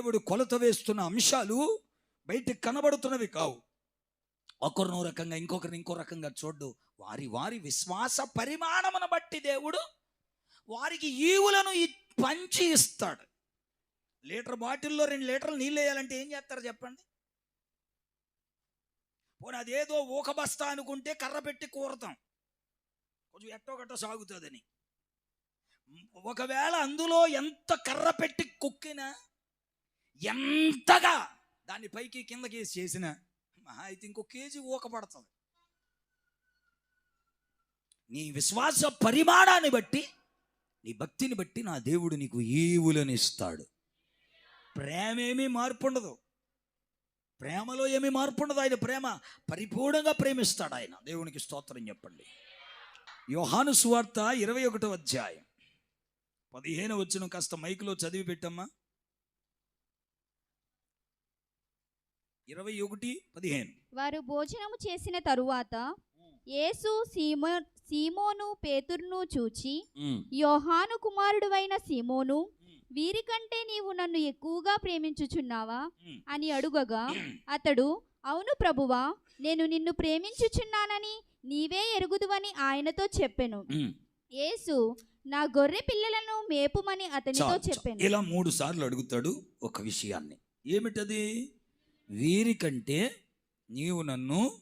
కొలత వేస్తున్న అంశాలు బయటికి కనబడుతున్నవి కావు. ఒకరినో రకంగా ఇంకొకరిని ఇంకో రకంగా చూడ్డు. వారి వారి విశ్వాస పరిమాణమును బట్టి దేవుడు వారికి ఈవులను పంచి ఇస్తాడు. లీటర్ బాటిల్లో రెండు లీటర్లు నీళ్ళు వేయాలంటే ఏం చేస్తారు చెప్పండి? పోనీ అదేదో ఊక బస్తా అనుకుంటే కర్ర పెట్టి కూరతాం. కొంచెం ఎట్టో గట్టో సాగుతుందని. ఒకవేళ అందులో ఎంత కర్ర పెట్టి కుక్కినా ఎంతగా దాన్ని పైకి కిందకి చేసిన మహా అయితే ఇంకో కేజీ ఊకపడుతుంది నీ విశ్వాస పరిమాణాన్ని బట్టి నీ భక్తిని బట్టి నా దేవుడు నీకు ఈవులను ఇస్తాడు ప్రేమేమీ మార్పు ఉండదు ప్రేమలో ఏమీ మార్పు ఉండదు ఆయన ప్రేమ పరిపూర్ణంగా ప్రేమిస్తాడు ఆయన. దేవునికి స్తోత్రం చెప్పండి. యోహాను సువార్త ఇరవై ఒకటో అధ్యాయం. పదిహేను వచ్చిన కాస్త మైకులో చదివి పెట్టమ్మా ఇరవై ఒకటి పదిహేను. వారు భోజనము చేసిన తరువాత యేసు సీమో సీమోను పేతురును చూచి యోహాను కుమారుడువైన సీమోను వీరికంటే నీవు నన్ను ఎక్కువగా ప్రేమించుచున్నావా? అని అడుగగా అతడు అవును ప్రభువా నేను నిన్ను ప్రేమించుచున్నానని నీవే ఎరుగుదువని ఆయనతో చెప్పెను. యేసు నా గొర్రె పిల్లలను మేపుమని అతనితో. చెప్పెను. ఇలా మూడు సార్లు అడుగుతాడు ఒక విషయాన్ని. ఏమిటది? వీరికంటే నీవు నన్ను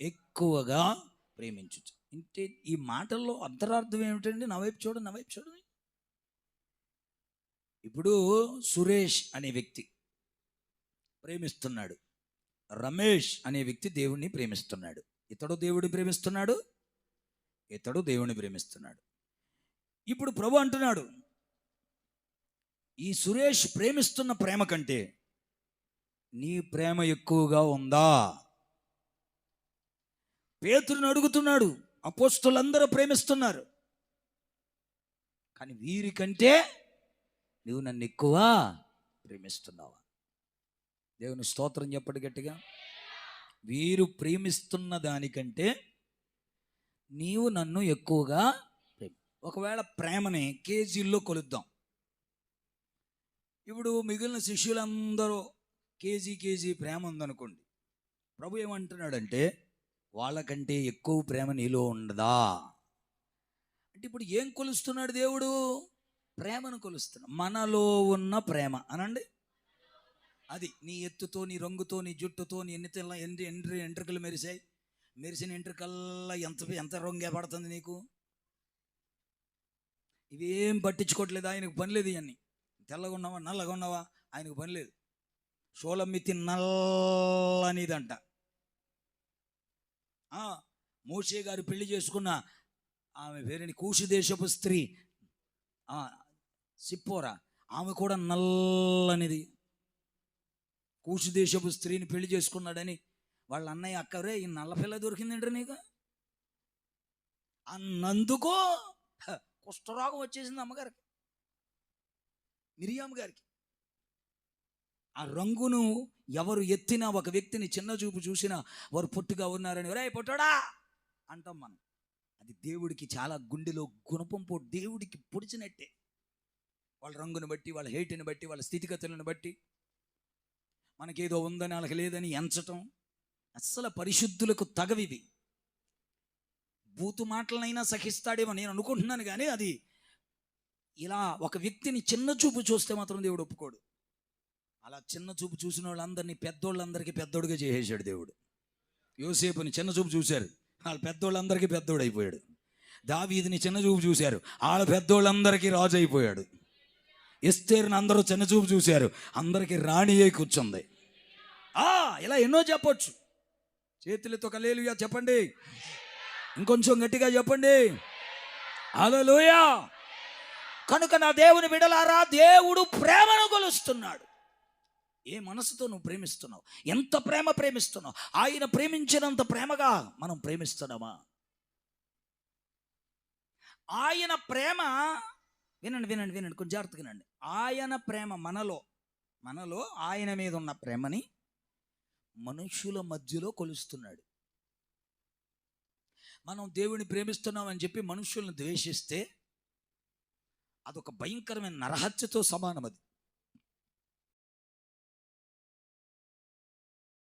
ఎక్కువగా ప్రేమించు అంటే ఈ మాటల్లో అంతరార్థం ఏమిటండి? నా వైపు చూడండి నా వైపు చూడండి ఇప్పుడు సురేష్ అనే వ్యక్తి ప్రేమిస్తున్నాడు. రమేష్ అనే వ్యక్తి దేవుణ్ణి ప్రేమిస్తున్నాడు. ఇతడు దేవుడిని ప్రేమిస్తున్నాడు ఇతడు దేవుణ్ణి ప్రేమిస్తున్నాడు. ఇప్పుడు ప్రభు అంటున్నాడు ఈ సురేష్ ప్రేమిస్తున్న ప్రేమ కంటే నీ ప్రేమ ఎక్కువగా ఉందా? పేతురుని అడుగుతున్నాడు. అపోస్తులందరూ ప్రేమిస్తున్నారు. కానీ వీరికంటే నువ్వు నన్ను ఎక్కువ ప్రేమిస్తున్నావా? దేవుని స్తోత్రం చెప్పడు గట్టిగా. వీరు ప్రేమిస్తున్న దానికంటే నీవు నన్ను ఎక్కువగా ప్రేమి. ఒకవేళ ప్రేమని కేజీల్లో కొలుద్దాం. ఇప్పుడు మిగిలిన శిష్యులందరూ కేజీ కేజీ ప్రేమ ఉందనుకోండి. ప్రభు ఏమంటున్నాడంటే వాళ్ళకంటే ఎక్కువ ప్రేమ నీలో ఉండదా? అంటే ఇప్పుడు ఏం కొలుస్తున్నాడు దేవుడు? ప్రేమను కొలుస్తున్నాడు. మనలో ఉన్న ప్రేమ అనండి. అది నీ ఎత్తుతో నీ రంగుతో నీ జుట్టుతో నీ ఎన్ని తెల్ల ఎన్ని ఎండ్రి ఎంట్రికలు మెరిసాయి. మెరిసిన ఎంట్రుకల్లా ఎంత ఎంత రంగే పడుతుంది నీకు? ఇవేం పట్టించుకోవట్లేదు. ఆయనకు పని లేదు ఇవన్నీ. తెల్లగా ఉన్నావా నల్లగా ఉన్నావా ఆయనకు పని లేదు. షోలమ్మితి నల్లనిదంట. మోషే గారు పెళ్ళి చేసుకున్న ఆమె పేరుని కూషు దేశపు స్త్రీ. సిప్పోరా. ఆమె కూడా నల్లనిది. కూషు దేశపు స్త్రీని పెళ్ళి చేసుకున్నాడని వాళ్ళ అన్నయ్య అక్కరే ఈ నల్ల పిల్ల దొరికిందంటారు నీకు? అన్నందుకో హ, కుష్ఠరోగం వచ్చేసింది అమ్మగారికి. మిరియామ్మ గారికి. ఆ రంగును ఎవరు ఎత్తినా ఒక వ్యక్తిని చిన్న చూపు చూసినా వారు పొట్టుగా ఉన్నారని ఒరే పొట్టడా అంటాం మనం. అది దేవుడికి చాలా గుండెలో గుణపం పో దేవుడికి పొడిచినట్టే. వాళ్ళ రంగుని బట్టి వాళ్ళ హేటుని బట్టి వాళ్ళ స్థితిగతులను బట్టి మనకేదో ఉందని వాళ్ళకి లేదని ఎంచటం అస్సలు పరిశుద్ధులకు తగవివి బూతు మాటలనైనా సహిస్తాడేమో నేను అనుకుంటున్నాను కానీ అది ఇలా ఒక వ్యక్తిని చిన్న చూపు చూస్తే మాత్రం దేవుడు ఒప్పుకోడు. అలా చిన్న చూపు చూసిన వాళ్ళందరినీ పెద్దోళ్ళందరికీ పెద్దోడుగా చేసేసాడు దేవుడు. యోసేపుని చిన్న చూపు చూశారు. వాళ్ళ పెద్దోళ్ళందరికీ పెద్దోడు అయిపోయాడు. దావీదిని చిన్న చూపు చూశారు. వాళ్ళ పెద్దోళ్ళందరికీ రాజు అయిపోయాడు. ఎస్తేరుని అందరూ చిన్న చూపు చూశారు. అందరికీ రాణి అయి కూర్చుంది. ఆ ఇలా ఎన్నో చెప్పొచ్చు. చేతులతో కలేలుగా చెప్పండి. ఇంకొంచెం గట్టిగా చెప్పండి. అలలోయా కనుక నా దేవుని విడలారా దేవుడు ప్రేమను కొలుస్తున్నాడు. ఏ మనసుతో నువ్వు ప్రేమిస్తున్నావు? ఎంత ప్రేమ ప్రేమిస్తున్నావు? ఆయన ప్రేమించినంత ప్రేమగా మనం ప్రేమిస్తున్నామా? ఆయన ప్రేమ వినండి వినండి వినండి కొంచెం జాగ్రత్తగా వినండి. ఆయన ప్రేమ మనలో మనలో ఆయన మీద ఉన్న ప్రేమని మనుషుల మధ్యలో కొలుస్తున్నాడు. మనం దేవుని ప్రేమిస్తున్నామని చెప్పి మనుషులను ద్వేషిస్తే అదొక భయంకరమైన నరహత్యతో సమానం అది